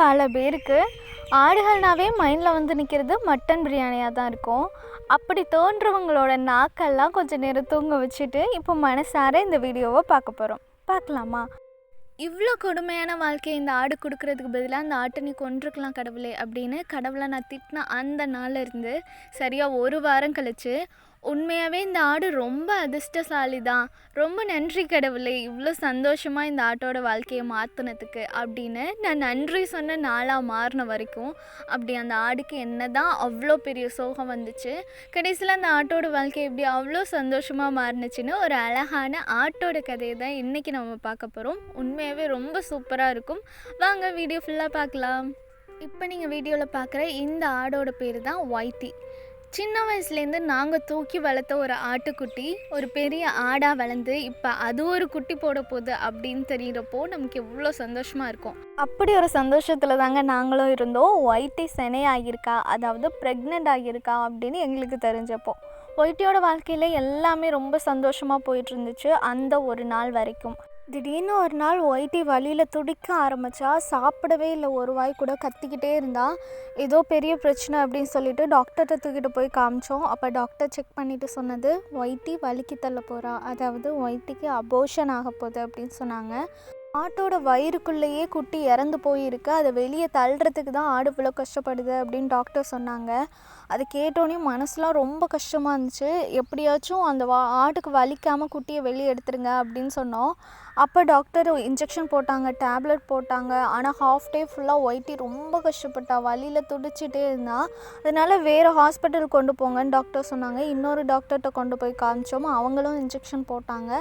பல பேருக்கு ஆடுகள்னாவே மைண்டில் வந்து நிற்கிறது மட்டன் பிரியாணியாக தான் இருக்கும். அப்படி தோன்றவங்களோட நாக்கெல்லாம் கொஞ்சம் நேரம் தூங்க வச்சுட்டு இப்போ மனசார இந்த வீடியோவை பார்க்க போகிறோம் பார்க்கலாமா? இவ்வளோ கொடுமையான வாழ்க்கையை இந்த ஆடு கொடுக்கறதுக்கு பதிலாக அந்த ஆட்டை நீ கொன்றுக்கலாம் கடவுளே அப்படின்னு கடவுளை நான் திட்டின அந்த நாளில் இருந்து சரியாக ஒரு வாரம் கழித்து உண்மையாகவே இந்த ஆடு ரொம்ப அதிர்ஷ்டசாலி தான் ரொம்ப நன்றி கடவுளே இவ்வளோ சந்தோஷமாக இந்த ஆட்டோட வாழ்க்கையை மாற்றினதுக்கு அப்படின்னு நான் நன்றி சொன்ன நாளாக மாறின வரைக்கும் அப்படி அந்த ஆடுக்கு என்ன தான் அவ்வளோ பெரிய சோகம் வந்துச்சு கடைசியில் அந்த ஆட்டோட வாழ்க்கை எப்படி அவ்வளோ சந்தோஷமாக மாறினுச்சுன்னு ஒரு அழகான ஆட்டோட கதையை தான் இன்றைக்கி நம்ம பார்க்க போகிறோம் உண்மையாகவே ரொம்ப சூப்பராக இருக்கும். வாங்க வீடியோ ஃபுல்லாக பார்க்கலாம். இப்போ நீங்கள் வீடியோவில் பார்க்குற இந்த ஆடோட பேர் தான் ஒய்த்தி சின்ன வயசுலேருந்து நாங்கள் தூக்கி வளர்த்த ஒரு ஆட்டுக்குட்டி ஒரு பெரிய ஆடாக வளர்ந்து இப்போ அது ஒரு குட்டி போட போகுது அப்படின்னு தெரிகிறப்போ நமக்கு எவ்வளோ சந்தோஷமாக இருக்கும். அப்படி ஒரு சந்தோஷத்தில் தாங்க நாங்களும் இருந்தோம். ஒயிட்டி செனை ஆகியிருக்கா அதாவது ப்ரெக்னென்ட் ஆகியிருக்கா அப்படின்னு எங்களுக்கு தெரிஞ்சப்போ. ஒயிட்டியோட வாழ்க்கையில் எல்லாமே ரொம்ப சந்தோஷமாக போயிட்டு இருந்துச்சு அந்த ஒரு நாள் வரைக்கும். திடீர்னு ஒரு நாள் ஒயிட்டி வழியில் துடிக்க ஆரம்பித்தா சாப்பிடவே இல்லை. ஒரு வாய் கூட கத்திக்கிட்டே இருந்தா ஏதோ பெரிய பிரச்சனை அப்படின்னு சொல்லிட்டு டாக்டர்கிட்ட தூக்கிட்டு போய் காமிச்சோம். அப்போ டாக்டர் செக் பண்ணிவிட்டு சொன்னது ஒயிட்டி வலிக்கு தள்ள போகிறா அதாவது ஒயிட்டிக்கு அபோஷன் ஆக போகுது அப்படின்னு சொன்னாங்க. ஆட்டோட வயிறுக்குள்ளேயே குட்டி இறந்து போயிருக்கு. அதை வெளியே தள்ளுறதுக்கு தான் ஆடு இவ்வளோ கஷ்டப்படுது அப்படின்னு டாக்டர் சொன்னாங்க. அதை கேட்டோன்னே மனசுலாம் ரொம்ப கஷ்டமாக இருந்துச்சு. எப்படியாச்சும் அந்த வா ஆட்டுக்கு வலிக்காமல் குட்டியை வெளியே எடுத்துருங்க அப்படின்னு சொன்னோம். அப்போ டாக்டர் இன்ஜெக்ஷன் போட்டாங்க டேப்லெட் போட்டாங்க. ஆனால் ஹாஃப் டே ஃபுல்லாக ஒயிட்டி ரொம்ப கஷ்டப்பட்டா வலியில் துடிச்சிட்டே இருந்தா. அதனால் வேறு ஹாஸ்பிட்டல் கொண்டு போங்கன்னு டாக்டர் சொன்னாங்க. இன்னொரு டாக்டர்கிட்ட கொண்டு போய் காமிச்சோம். அவங்களும் இன்ஜெக்ஷன் போட்டாங்க.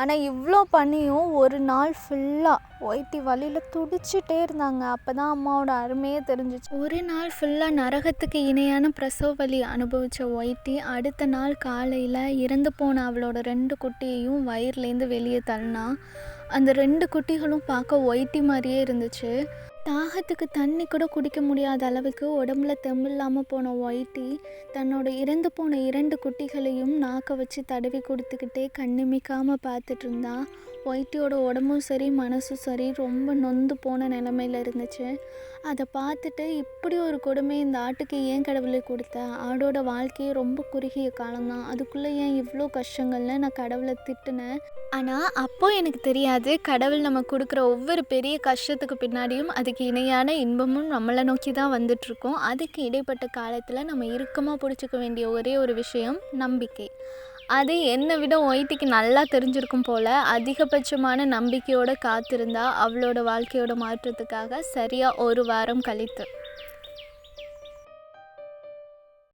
ஆனால் இவ்வளோ பண்ணியும் ஒரு நாள் ஃபுல்லாக ஒயிட்டி வலியில் துடிச்சிட்டே இருந்தாங்க. அப்போ தான் அம்மாவோட அருமையே தெரிஞ்சிச்சு. ஒரு நாள் ஃபுல்லாக நரகத்துக்கு இணையான பிரசவ வலி அனுபவித்த ஒயிட்டி அடுத்த நாள் காலையில் இறந்து போன அவளோட ரெண்டு குட்டியையும் வயிறுலேருந்து வெளியே தள்ளினா. அந்த ரெண்டு குட்டிகளும் பார்க்க ஒயிட்டி மாதிரியே இருந்துச்சு. தாகத்துக்கு தண்ணி கூட குடிக்க முடியாத அளவுக்கு உடம்புல தெம்பில்லாமல் போன ஒயிட்டி தன்னோட இறந்து போன இரண்டு குட்டிகளையும் நாக்க வச்சு தடவி கொடுத்துக்கிட்டே கண்ணிமிக்காமல் பார்த்துட்டு இருந்தான் ஒயிட்டியோட உடம்பும் சரி மனசும் சரி ரொம்ப நொந்து போன நிலமையில இருந்துச்சு. அதை பார்த்துட்டு இப்படி ஒரு கொடுமை இந்த ஆட்டுக்கு ஏன் கடவுளை கொடுத்த? ஆடோட வாழ்க்கையே ரொம்ப குறுகிய காலம்தான். அதுக்குள்ளே ஏன் இவ்வளோ கஷ்டங்கள்னு நான் கடவுளை திட்டினேன்? ஆனால் அப்போது எனக்கு தெரியாது கடவுள் நம்ம கொடுக்குற ஒவ்வொரு பெரிய கஷ்டத்துக்கு பின்னாடியும் அதுக்கு இணையான இன்பமும் நம்மளை நோக்கி தான் வந்துட்டுருக்கோம். அதுக்கு இடைப்பட்ட காலத்தில் நம்ம இறுக்கமாக பிடிச்சிக்க வேண்டிய ஒரே ஒரு விஷயம் நம்பிக்கை. அது என்னை விட ஒயிட்டிக்கு நல்லா தெரிஞ்சிருக்கும் போல் அதிகபட்சமான நம்பிக்கையோடு காத்திருந்தா அவளோட வாழ்க்கையோட மாற்றத்துக்காக சரியாக ஒரு வாரம் கழித்து.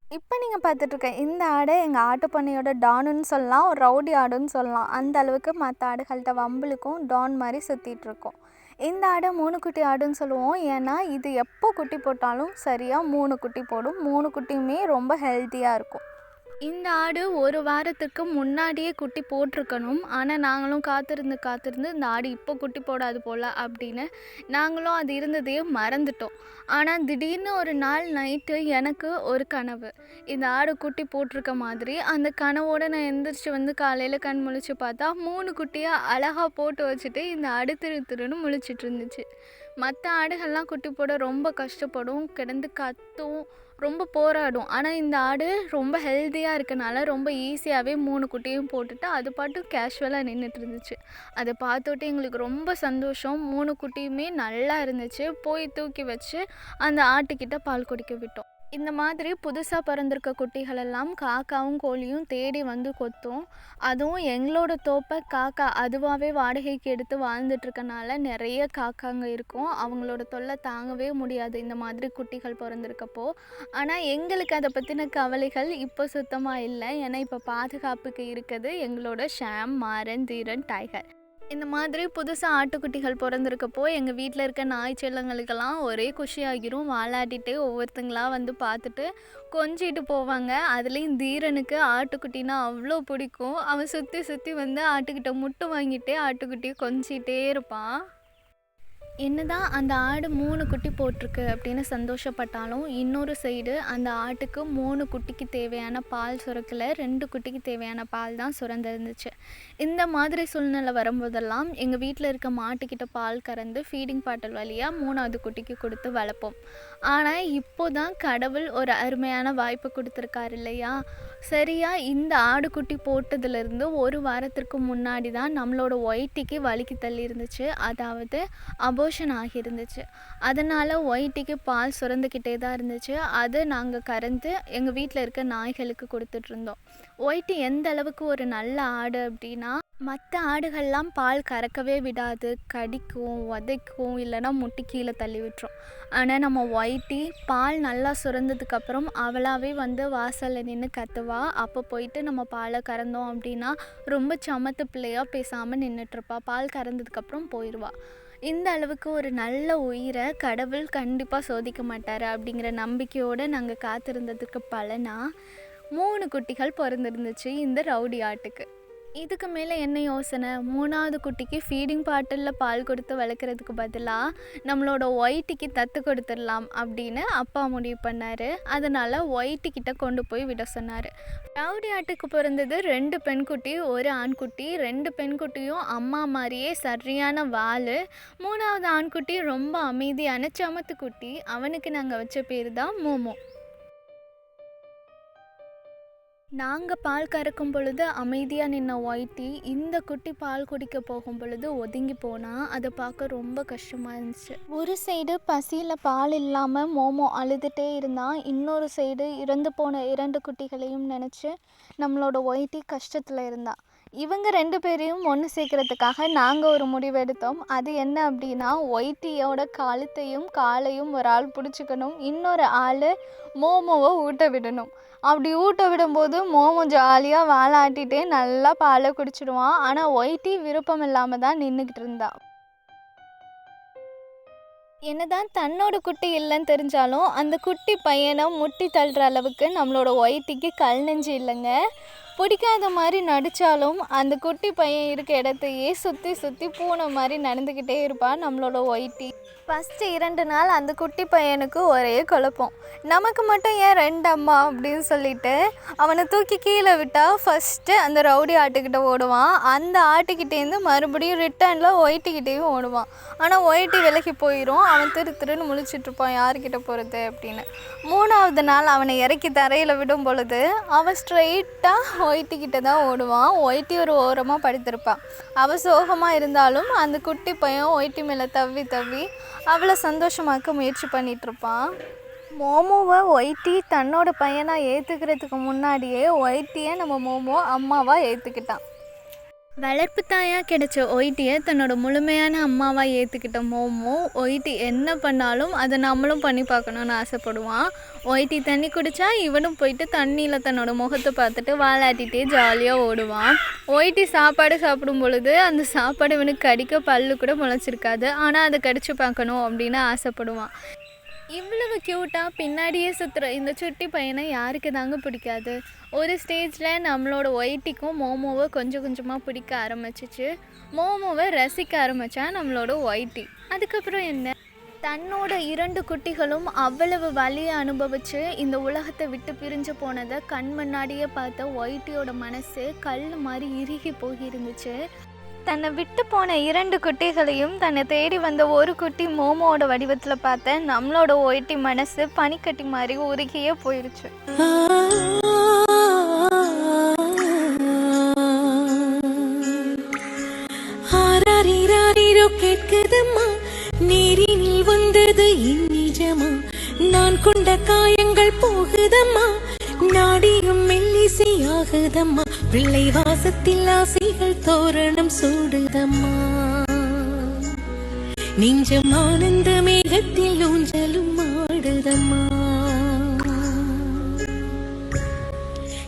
இப்போ நீங்கள் பார்த்துட்ருக்க இந்த ஆடை எங்கள் ஆட்டு பண்ணையோட டானுன்னு சொல்லலாம் ஒரு ரவுடி ஆடுன்னு சொல்லலாம். அந்த அளவுக்கு மற்ற ஆடுகள்கிட்ட வம்புலுக்கும் டான் மாதிரி சுற்றிட்டுருக்கோம் இந்த ஆடை மூணு குட்டி ஆடுன்னு சொல்லுவோம். ஏன்னா இது எப்போ குட்டி போட்டாலும் சரியாக மூணு குட்டி போடும். மூணு குட்டியுமே ரொம்ப ஹெல்த்தியாக இருக்கும். இந்த ஆடு ஒரு வாரத்துக்கு முன்னாடியே குட்டி போட்டிருக்கணும். ஆனால் நாங்களும் காத்திருந்து காத்திருந்து இந்த ஆடு இப்போ குட்டி போடாது போல் அப்படின்னு நாங்களும் அது இருந்ததையே மறந்துட்டோம். ஆனால் திடீர்னு ஒரு நாள் நைட்டு எனக்கு ஒரு கனவு. இந்த ஆடு குட்டி போட்டிருக்க மாதிரி அந்த கனவோடு நான் எந்திரிச்சு வந்து காலையில் கண் முழிச்சு பார்த்தா மூணு குட்டியாக அழகாக போட்டு வச்சுட்டு இந்த ஆடு திரு திருன்னு முழிச்சிட்டு இருந்துச்சு. மற்ற ஆடுகள்லாம் குட்டி போட ரொம்ப கஷ்டப்படும் கிடந்து கத்தும் ரொம்ப போராடும். ஆனால் இந்த ஆடு ரொம்ப ஹெல்த்தியாக இருக்கனால ரொம்ப ஈஸியாகவே மூணு குட்டியும் போட்டுட்டு அது பாட்டும் கேஷுவலாக நின்றுட்டு இருந்துச்சு அதை பார்த்துட்டு எங்களுக்கு ரொம்ப சந்தோஷம். மூணு குட்டியுமே நல்லா இருந்துச்சு. போய் தூக்கி வச்சு அந்த ஆட்டுக்கிட்ட பால் குடிக்க விட்டோம். இந்த மாதிரி புதுசாக பிறந்திருக்க குட்டிகளெல்லாம் காக்காவும் கோழியும் தேடி வந்து கொத்தும். அதுவும் எங்களோட தோப்பை காக்கா அதுவாகவே வாடகைக்கு எடுத்து வாழ்ந்துட்டுருக்கனால நிறைய காக்காங்க இருக்கும். அவங்களோட தொல்லை தாங்கவே முடியாது இந்த மாதிரி குட்டிகள் பிறந்திருக்கப்போ. ஆனால் எங்களுக்கு அதை பற்றின கவலைகள் இப்போ சுத்தமாக இல்லை. ஏன்னா இப்போ பாதுகாப்புக்கு இருக்குது. எங்களோட ஷாம் மாறன் தீரன் டைகர். இந்த மாதிரி புதுசாக ஆட்டுக்குட்டிகள் பிறந்திருக்கப்போ எங்கள் வீட்டில் இருக்க நாய் செல்லங்களுக்கெல்லாம் ஒரே குஷியாகிரும். வாலாட்டிகிட்டே ஒவ்வொருத்தங்களாக வந்து பார்த்துட்டு கொஞ்சிட்டு போவாங்க. அதுலேயும் தீரனுக்கு ஆட்டுக்குட்டினா அவ்வளோ பிடிக்கும். அவன் சுற்றி சுற்றி வந்து ஆட்டுக்கிட்ட முட்டு வாங்கிட்டே ஆட்டுக்குட்டியை கொஞ்சிகிட்டே இருப்பான். என்னதான் அந்த ஆடு மூணு குட்டி போட்டிருக்கு அப்படின்னு சந்தோஷப்பட்டாலும் இன்னொரு சைடு அந்த ஆட்டுக்கு மூணு குட்டிக்கு தேவையான பால் சுரக்கல ரெண்டு குட்டிக்கு தேவையான பால் தான் சுரந்திருந்துச்சு. இந்த மாதிரி சூழ்நிலை வரும்போதெல்லாம் எங்கள் வீட்டில் இருக்க மாட்டுக்கிட்ட பால் கறந்து ஃபீடிங் பாட்டில் வழியாக மூணாவது குட்டிக்கு கொடுத்து வளர்ப்போம். ஆனால் இப்போ தான் கடவுள் ஒரு அருமையான வாய்ப்பு கொடுத்துருக்காரு இல்லையா? சரியாக இந்த ஆடு குட்டி போட்டதுலேருந்து ஒரு வாரத்திற்கு முன்னாடி தான் நம்மளோட ஒயிட்டிக்கு வலிக்கு தள்ளி இருந்துச்சு அதாவது கரோஷன் ஆகியிருந்துச்சு. அதனால் ஒயிட்டிக்கு பால் சுரந்துக்கிட்டே தான் இருந்துச்சு. அதை நாங்கள் கறந்து எங்கள் வீட்டில் இருக்க நாய்களுக்கு கொடுத்துட்ருந்தோம் ஒயிட்டி எந்த அளவுக்கு ஒரு நல்ல ஆடு அப்படின்னா மற்ற ஆடுகள்லாம் பால் கறக்கவே விடாது. கடிக்கும் உதைக்கும் இல்லைன்னா முட்டி கீழே தள்ளி விட்டுரும். ஆனால் நம்ம ஒயிட்டி பால் நல்லா சுரந்ததுக்கப்புறம் அவளாகவே வந்து வாசலில் நின்று கத்துவா. அப்போ போயிட்டு நம்ம பாலை கறந்தோம் அப்படின்னா ரொம்ப சமத்து பிள்ளையாக பேசாமல் நின்றுட்டுருப்பா பால் கறந்ததுக்கப்புறம் போயிடுவா இந்த அளவுக்கு ஒரு நல்ல உயிரை கடவுள் கண்டிப்பாக சோதிக்க மாட்டார் அப்படிங்கிற நம்பிக்கையோடு நாங்கள் காத்திருந்ததுக்கு பலனாக மூணு குட்டிகள் பிறந்திருந்துச்சு இந்த ரவுடி ஆட்டுக்கு. இதுக்கு மேலே என்ன யோசனை? மூணாவது குட்டிக்கு ஃபீடிங் பாட்டிலில் பால் கொடுத்து வளர்க்குறதுக்கு பதிலாக நம்மளோட ஒயிட்டிக்கு தத்து கொடுத்துடலாம் அப்படின்னு அப்பா முடிவு பண்ணார். அதனால் ஒயிட்டிக்கிட்ட கொண்டு போய் விட சொன்னார். ரவுடி ஆட்டுக்கு பிறந்தது ரெண்டு பெண்குட்டி ஒரு ஆண்குட்டி ரெண்டு பெண்குட்டியும் அம்மா மாதிரியே சரியான வால். மூணாவது ஆண்குட்டி ரொம்ப அமைதியான சமத்து குட்டி. அவனுக்கு நாங்கள் வச்ச பேர் தான் மோமோ. நாங்கள் பால் கறக்கும் பொழுது அமைதியாக நின்ன ஒயிட்டி இந்த குட்டி பால் குடிக்க போகும் பொழுது ஒதுங்கி போனால் அதை பார்க்க ரொம்ப கஷ்டமாக இருந்துச்சு. ஒரு சைடு பசியில் பால் இல்லாமல் மோமோ அழுதுகிட்டே இருந்தால் இன்னொரு சைடு இறந்து போன இரண்டு குட்டிகளையும் நினச்சி நம்மளோட ஒயிட்டி கஷ்டத்தில் இருந்தான் இவங்க ரெண்டு பேரையும் ஒன்று சேர்க்கறதுக்காக நாங்கள் ஒரு முடிவு எடுத்தோம். அது என்ன அப்படின்னா ஒயிட்டியோட கழுத்தையும் காலையும் ஒரு ஆள் பிடிச்சிக்கணும். இன்னொரு ஆள் மோமோவை ஊட்ட விடணும். அப்படி ஊட்ட விடும்போது மோமோ ஜாலியாக வாலாட்டிகிட்டே நல்லா பாலை குடிச்சிடுவான். ஆனால் ஒயிட்டி விருப்பம் இல்லாமல் தான் நின்றுக்கிட்டு இருந்தா. என்னதான் தன்னோட குட்டி இல்லைன்னு தெரிஞ்சாலும் அந்த குட்டி பையனை முட்டி தள்ளுற அளவுக்கு நம்மளோட ஒயிட்டிக்கு கல் நெஞ்சு இல்லைங்க. பிடிக்காத மாதிரி நடித்தாலும் அந்த குட்டி பையன் இருக்க இடத்தையே சுற்றி சுற்றி பூனை மாதிரி நடந்துக்கிட்டே இருப்பான் நம்மளோட ஒயிட்டி ஃபஸ்ட்டு இரண்டு நாள் அந்த குட்டி பையனுக்கு ஒரே குழப்பம். நமக்கு மட்டும் ஏன் ரெண்டு அம்மா? அப்படின்னு சொல்லிட்டு அவனை தூக்கி கீழே விட்டால் ஃபஸ்ட்டு அந்த ரவுடி ஆட்டுக்கிட்ட ஓடுவான். அந்த ஆட்டுக்கிட்டேருந்து மறுபடியும் ரிட்டர்னில் ஒயிட்டிக்கிட்டேயும் ஓடுவான். ஆனால் ஒயிட்டி விலகி போயிடும் அவன் திரு திருன்னு முழிச்சிட்ருப்பான் யார்கிட்ட போகிறது அப்படின்னு. மூணாவது நாள் அவனை இறக்கி தரையில் விடும் பொழுது அவன் ஒயிட்டி கிட்ட தான் ஓடுவான். ஒயிட்டி ஒரு ஓரமாக படுத்திருப்பான். அவள் சோகமாக இருந்தாலும் அந்த குட்டி பையன் ஒயிட்டி மேலே தவ்வி தவ்வி அவளை சந்தோஷமாக்க முயற்சி பண்ணிகிட்ருப்பான் மோமோவை ஒயிட்டி தன்னோட பையனாக ஏற்றுக்கிறதுக்கு முன்னாடியே ஒயிட்டியை நம்ம மோமோ அம்மாவாக ஏற்றுக்கிட்டான் வளர்ப்பு தாயாக கிடைச்ச ஒயிட்டியை தன்னோட முழுமையான அம்மாவாக ஏற்றுக்கிட்ட மோமோ ஒயிட்டி என்ன பண்ணாலும் அதை நம்மளும் பண்ணி பார்க்கணுன்னு ஆசைப்படுவான். ஒயிட்டி தண்ணி குடித்தா இவனும் போயிட்டு தண்ணியில் தன்னோட முகத்தை பார்த்துட்டு வாலாட்டிகிட்டே ஜாலியாக ஓடுவான். ஒயிட்டி சாப்பாடு சாப்பிடும் பொழுது அந்த சாப்பாடு இவனுக்கு கடிக்க பல்லு கூட முளைச்சிருக்காது. ஆனால் அதை கடிச்சு பார்க்கணும் அப்படின்னு ஆசைப்படுவான். இவ்வளவு க்யூட்டாக பின்னாடியே சுற்றுற இந்த சுட்டி பையனை யாருக்கு தாங்க பிடிக்காது? ஒரு ஸ்டேஜில் நம்மளோட ஒயிட்டிக்கும் மோமோவை கொஞ்சம் கொஞ்சமாக பிடிக்க ஆரம்பிச்சிச்சு. மோமோவை ரசிக்க ஆரம்பித்தா நம்மளோட ஒயிட்டி அதுக்கப்புறம் என்ன? தன்னோட இரண்டு குட்டிகளும் அவ்வளவு வலியை அனுபவித்து இந்த உலகத்தை விட்டு பிரிஞ்சு போனதை கண் முன்னாடியே பார்த்த ஒயிட்டியோட மனசு கல் மாதிரி இறுகி போகி இருந்துச்சு தன்னை விட்டு போன இரண்டு குட்டிகளையும் தன்னை தேடி வந்த ஒரு குட்டி மோமோட வடிவத்தில் பார்த்த நம்மளோட ஒயிட்டி மனசு பனிக்கட்டி மாதிரி உருகியே போயிடுச்சு கேட்குதம்மா நீரினில் வந்தது இந்நிஜமா நிஜமா? நான் கொண்ட காயங்கள் போகுதம்மா நாடியும் மெல்லிசையாகுதம்மா? பிள்ளை வாசத்தில் ஆசைகள் தோரணம் சூடுதம்மா. நெஞ்சம் ஆனந்த மேகத்தில் ஊஞ்சலும் ஆடுதம்மா.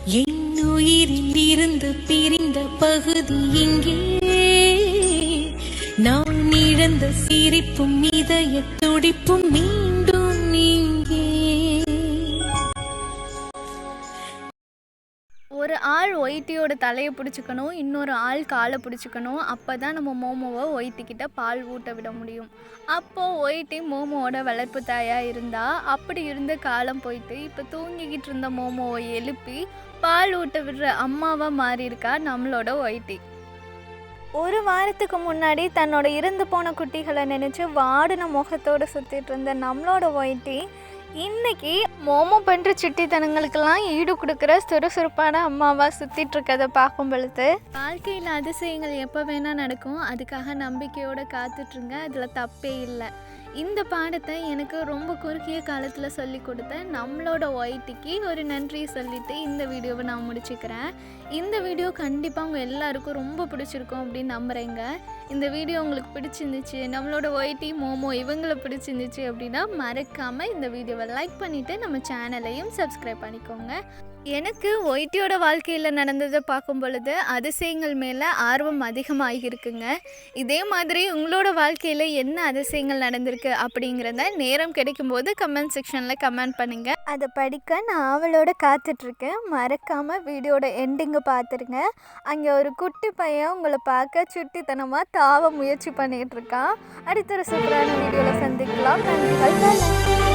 என் உயிரில் இருந்து பிரிந்த பகுதி இங்கே. நான் இழந்த சிரிப்பும் இதய துடிப்பும் மீ ஒரு ஆள் ஒயிட்டியோட தலையை பிடிச்சிக்கணும் இன்னொரு ஆள் காலை பிடிச்சிக்கணும். அப்போ தான் நம்ம மோமோவை ஒயிட்டிக்கிட்ட பால் ஊட்ட விட முடியும். அப்போது ஒயிட்டி மோமோவோட வளர்ப்பு தாயாக இருந்தால் அப்படி இருந்த காலம் போயிட்டு இப்போ தூங்கிக்கிட்டு இருந்த மோமோவை எழுப்பி பால் ஊட்ட விடுற அம்மாவாக மாறியிருக்கா நம்மளோட ஒயிட்டி ஒரு வாரத்துக்கு முன்னாடி தன்னோட இறந்து போன குட்டிகளை நினச்சி வாடின முகத்தோடு சுற்றிட்டு இருந்த நம்மளோட ஒயிட்டி இன்னைக்கு மோமோ பண்ணுற சிட்டித்தனங்களுக்கெல்லாம் ஈடு கொடுக்குற சுறுசுறுப்பான அம்மாவாக சுற்றிட்டு இருக்கதை பார்க்கும் பொழுது வாழ்க்கையில் அதிசயங்கள் எப்போ வேணால் நடக்கும். அதுக்காக நம்பிக்கையோடு காத்துட்ருங்க. அதில் தப்பே இல்லை. இந்த பாடத்தை எனக்கு ரொம்ப குறுகிய காலத்தில் சொல்லி கொடுத்த நம்மளோட ஒயிட்டிக்கு ஒரு நன்றி சொல்லிட்டு இந்த வீடியோவை நான் முடிச்சுக்கிறேன். இந்த வீடியோ கண்டிப்பாக உங்கள் எல்லாருக்கும் ரொம்ப பிடிச்சிருக்கும் அப்படின்னு நம்புகிறேங்க இந்த வீடியோ உங்களுக்கு பிடிச்சிருந்துச்சு நம்மளோட ஒய்டி மோமோ இவங்களை பிடிச்சிருந்துச்சு அப்படின்னா மறக்காமல் இந்த வீடியோவை லைக் பண்ணிவிட்டு நம்ம சேனலையும் சப்ஸ்கிரைப் பண்ணிக்கோங்க. எனக்கு ஒயிட்டியோட வாழ்க்கையில் நடந்ததை பார்க்கும் பொழுது அதிசயங்கள் மேலே ஆர்வம் அதிகமாக இருக்குங்க இதே மாதிரி உங்களோட வாழ்க்கையில் என்ன அதிசயங்கள் நடந்திருக்கு அப்படிங்கிறத நேரம் கிடைக்கும்போது கமெண்ட் செக்ஷனில் கமெண்ட் பண்ணுங்கள் அதை படிக்க நான் அவளோட காத்துட்ருக்கேன். மறக்காமல் வீடியோட எண்டிங்கை பார்த்துருங்க அங்கே ஒரு குட்டி பையன் உங்களை பார்க்க சுட்டித்தனமாக தாவ முயற்சி பண்ணிகிட்ருக்கான் அடுத்த ஒரு சூப்பரான வீடியோவில் சந்திக்கலாம். நன்றிகள்